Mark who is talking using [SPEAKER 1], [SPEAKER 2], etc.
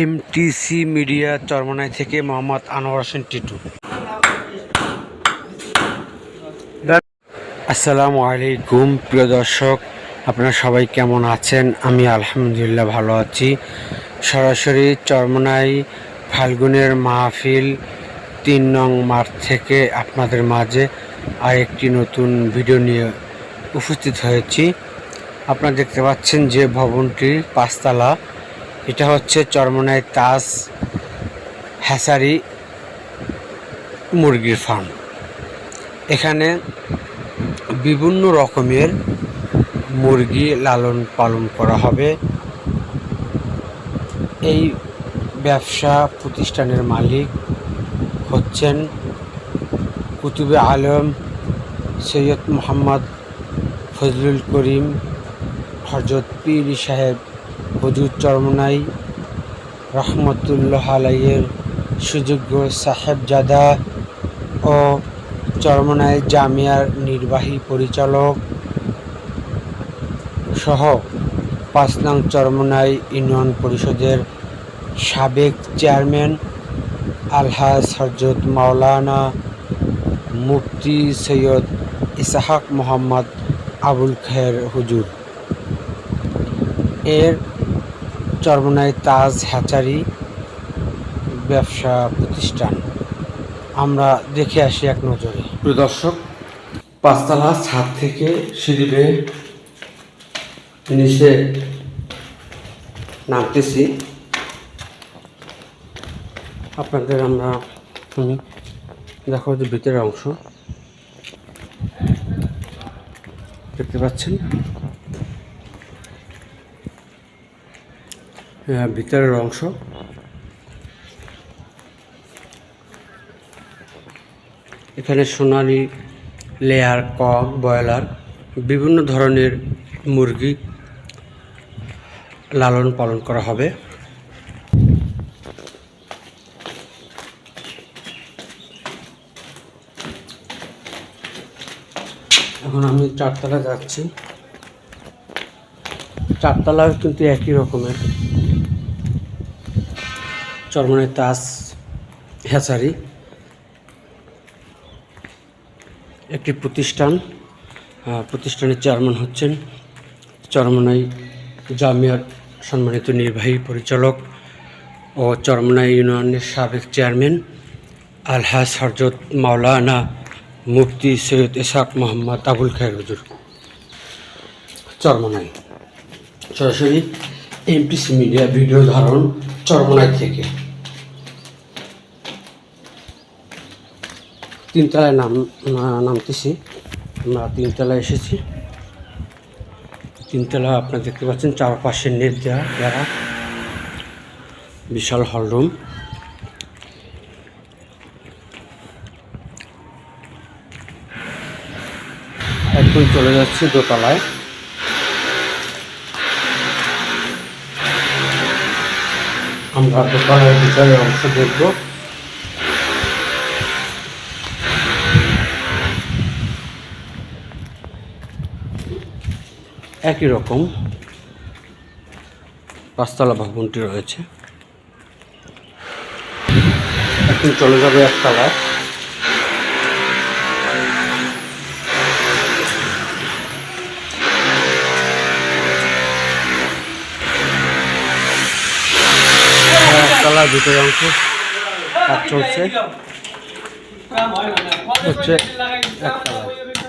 [SPEAKER 1] MTC media Charmonai থেকে মোহাম্মদ আনোয়ার হোসেন টিটু। আসসালামু আলাইকুম, প্রিয় দর্শক, আপনারা সবাই কেমন আছেন? আমি আলহামদুলিল্লাহ ভালো আছি। সরাসরি চরমনাই ফাল্গুনের মাহফিল তিন নং মাঠ থেকে আপনাদের মাঝে আরেকটি নতুন ভিডিও নিয়ে উপস্থিত হয়েছি। আপনারা দেখতে পাচ্ছেন যে ভবনটি পাঁচতলা এটা হচ্ছে চরমনাই তাস হ্যাসারি মুরগির ফার্ম এখানে বিভিন্ন রকমের মুরগি লালন পালন করা হবে। এই ব্যবসা প্রতিষ্ঠানের মালিক হচ্ছেন কুতুবে আলম সৈয়দ মোহাম্মদ ফজলুল করিম হজরত পীর সাহেব হজুর চরমনাই রহমতুল্লাহ আলাইয়ের সুযোগ্য সাহেবজাদা ও চরমনাই জামিয়ার নির্বাহী পরিচালক সহ পাঁচ নং চরমনাই ইউনিয়ন পরিষদের সাবেক চেয়ারম্যান আলহাজ হজরত মাওলানা মুফতি সৈয়দ ইসাহাক মোহাম্মদ আবুল খের হুজুর। এর চরমনাই তাজ হ্যাচারি ব্যবসা প্রতিষ্ঠান। আমরা দেখে আসি এক নজরে। প্রিয় দর্শক, পাঁচতলা ছাদ থেকে সিঁড়ি বেয়ে নিচে নামতেছি। আপনাদের আমরা আমি দেখো যে ভিতরের অংশ। দেখতে পাচ্ছেন? ভিতরের অংশ। এখানে সোনালি, লেয়ার, কক, ব্রয়লার, বিভিন্ন ধরনের মুরগি লালন পালন করা হবে। এখন আমি চারতলা যাচ্ছি। চারতলা কিন্তু একই রকমের। চরমনের তাস হ্যাচারি একটি প্রতিষ্ঠান প্রতিষ্ঠানের চেয়ারম্যান হচ্ছেন চরমনাই জামিয়ার সম্মানিত নির্বাহী পরিচালক ও চরমনাই ইউনিয়নের সাবেক চেয়ারম্যান আলহাজ হরজত মাওলানা মুফতি সৈয়দ ইসাক মোহাম্মদ আবুল খায়ের হুজুর। চরমনাই। সরাসরি এমপিসি মিডিয়া ভিডিও ধারণ চরমনাই থেকে। তিনতলায় নাম নামতেছি। আমরা তিনতলায় এসেছি। তিনতলা আপনারা দেখতে পাচ্ছেন, চারপাশে নেট দেওয়া বেড়া বিশাল হলরুম এখন চলে যাচ্ছে দোতলায়। আমরা দোতলার ভিতরের অংশ দেখব। একই রকম পাঁচতলা ভবনটি রয়েছে। এখন চলে যাবে একতলা। একতলার ভিতরে অংশ কাজ চলছে। হচ্ছে একতলায়